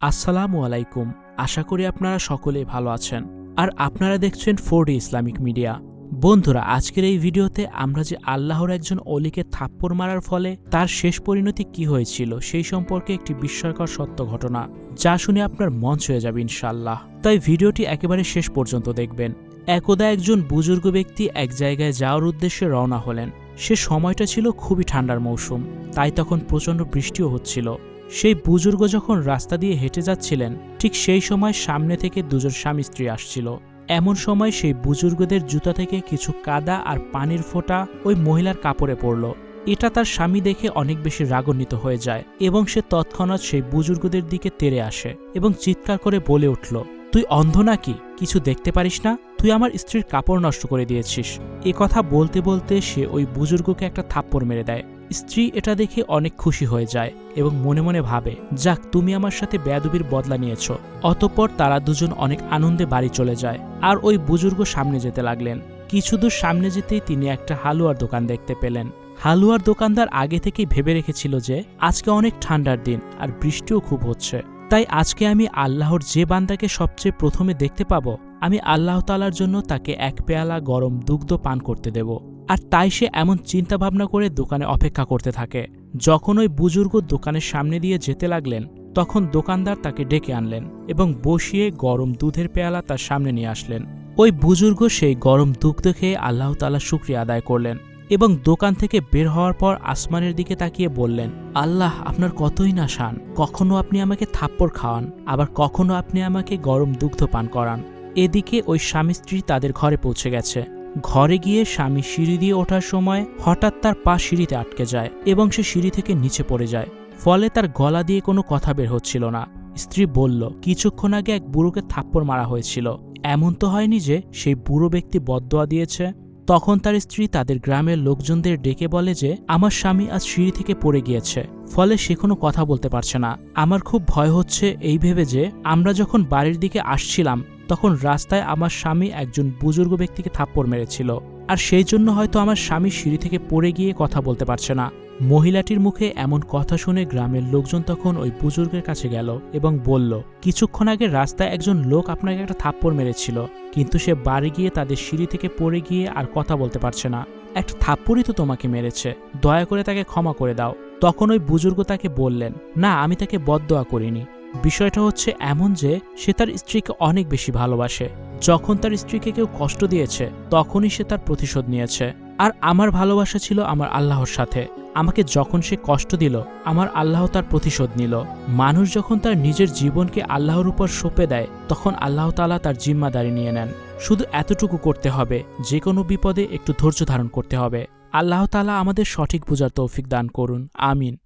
আসসালামু আলাইকুম। আশা করি আপনারা সকলেই ভালো আছেন। আর আপনারা দেখছেন ফোর্ডি ইসলামিক মিডিয়া। বন্ধুরা, আজকের এই ভিডিওতে আমরা যে আল্লাহর একজন অলিকে থাপ্পড় মারার ফলে তার শেষ পরিণতি কি হয়েছিল, সেই সম্পর্কে একটি বিস্ময়কর সত্য ঘটনা, যা শুনে আপনার মন ছুঁয়ে যাবে ইনশাল্লাহ তাই ভিডিওটি একেবারে শেষ পর্যন্ত দেখবেন। একদা একজন বুজুর্গ ব্যক্তি এক জায়গায় যাওয়ার উদ্দেশ্যে রওনা হলেন। সে সময়টা ছিল খুবই ঠান্ডার মৌসুম, তাই তখন প্রচণ্ড বৃষ্টিও হচ্ছিল। সেই বুজুর্গ যখন রাস্তা দিয়ে হেঁটে যাচ্ছিলেন, ঠিক সেই সময় সামনে থেকে দুজন স্বামী স্ত্রী আসছিল। এমন সময় সেই বুজুর্গদের জুতা থেকে কিছু কাদা আর পানির ফোঁটা ওই মহিলার কাপড়ে পড়ল। এটা তার স্বামী দেখে অনেক বেশি রাগান্বিত হয়ে যায় এবং সে তৎক্ষণাৎ সেই বুজুর্গদের দিকে তেড়ে আসে এবং চিৎকার করে বলে উঠল, তুই অন্ধ নাকি? কিছু দেখতে পারিস না? তুই আমার স্ত্রীর কাপড় নষ্ট করে দিয়েছিস। এ কথা বলতে বলতে সে ওই বুজুর্গকে একটা থাপ্পড় মেরে দেয়। স্ত্রী এটা দেখে অনেক খুশি হয়ে যায় এবং মনে মনে ভাবে, যাক, তুমি আমার সাথে বেয়াদুবির বদলা নিয়েছ। অতঃপর তারা দুজন অনেক আনন্দে বাড়ি চলে যায় আর ওই বুজুর্গ সামনে যেতে লাগলেন। কিছু দূর সামনে যেতেই তিনি একটা হালুয়ার দোকান দেখতে পেলেন। হালুয়ার দোকানদার আগে থেকেই ভেবে রেখেছিল যে, আজকে অনেক ঠান্ডার দিন আর বৃষ্টিও খুব হচ্ছে। তাই আজকে আমি আল্লাহর যে বান্দাকে সবচেয়ে প্রথমে দেখতে পাবো, আমি আল্লাহ তালার জন্য তাকে এক পেয়ালা গরম দুগ্ধ পান করতে দেব। আর তাই সে এমন চিন্তা ভাবনা করে দোকানে অপেক্ষা করতে থাকে। যখন ওই বুজুর্গ দোকানের সামনে দিয়ে যেতে লাগলেন, তখন দোকানদার তাকে ডেকে আনলেন এবং বসিয়ে গরম দুধের পেয়ালা তার সামনে নিয়ে আসলেন। ওই বুজুর্গ সেই গরম দুগ্ধ খেয়ে আল্লাহ তালা শুক্রিয়া আদায় করলেন এবং দোকান থেকে বের হওয়ার পর আসমানের দিকে তাকিয়ে বললেন, আল্লাহ, আপনার কতই না শান। কখনো আপনি আমাকে থাপ্পড় খাওয়ান, আবার কখনো আপনি আমাকে গরম দুগ্ধ পান করান। এদিকে ওই স্বামী স্ত্রী তাদের ঘরে পৌঁছে গেছে। ঘরে গিয়ে স্বামী সিঁড়ি দিয়ে ওঠার সময় হঠাৎ তার পা সিঁড়িতে আটকে যায় এবং সে সিঁড়ি থেকে নিচে পড়ে যায়। ফলে তার গলা দিয়ে কোনো কথা বের হচ্ছিল না। স্ত্রী বলল, কিছুক্ষণ আগে এক বুড়োকে থাপ্পড় মারা হয়েছিল। এমন তো হয়নি যে সেই বুড়ো ব্যক্তি বদদোয়া দিয়েছে। তখন তার স্ত্রী তাদের গ্রামের লোকজনদের ডেকে বলে যে, আমার স্বামী আজ সিঁড়ি থেকে পড়ে গিয়েছে। ফলে সে কোনো কথা বলতে পারছে না। আমার খুব ভয় হচ্ছে এই ভেবে যে, আমরা যখন বাড়ির দিকে আসছিলাম তখন রাস্তায় আমার স্বামী একজন বুজুর্গ ব্যক্তিকে থাপ্পড় মেরেছিল। আর সেই জন্য হয়তো আমার স্বামী সিঁড়ি থেকে পড়ে গিয়ে কথা বলতে পারছে না। মহিলাটির মুখে এমন কথা শুনে গ্রামের লোকজন তখন ওই বুজুর্গের কাছে গেল এবং বলল, কিছুক্ষণ আগে রাস্তায় একজন লোক আপনাকে একটা থাপ্পড় মেরেছিল, কিন্তু সে বাড়ি গিয়ে তাদের সিঁড়ি থেকে পড়ে গিয়ে আর কথা বলতে পারছে না। একটা থাপ্পড়ই তো তোমাকে মেরেছে, দয়া করে তাকে ক্ষমা করে দাও। তখন ওই বুজুর্গ তাকে বললেন, না, আমি তাকে বদদোয়া করিনি। বিষয়টা হচ্ছে এমন যে, সে তার স্ত্রীকে অনেক বেশি ভালোবাসে। যখন তার স্ত্রীকে কেউ কষ্ট দিয়েছে, তখনই সে তার প্রতিশোধ নিয়েছে। আর আমার ভালোবাসা ছিল আমার আল্লাহর সাথে। আমাকে যখন সে কষ্ট দিল, আমার আল্লাহ তার প্রতিশোধ নিল। মানুষ যখন তার নিজের জীবনকে আল্লাহর উপর সঁপে দেয়, তখন আল্লাহ তালা তার জিম্মাদারি নিয়ে নেন। শুধু এতটুকু করতে হবে যে কোনো বিপদে একটু ধৈর্য ধারণ করতে হবে। আল্লাহ তালা আমাদের সঠিক বোঝার তৌফিক দান করুন। আমিন।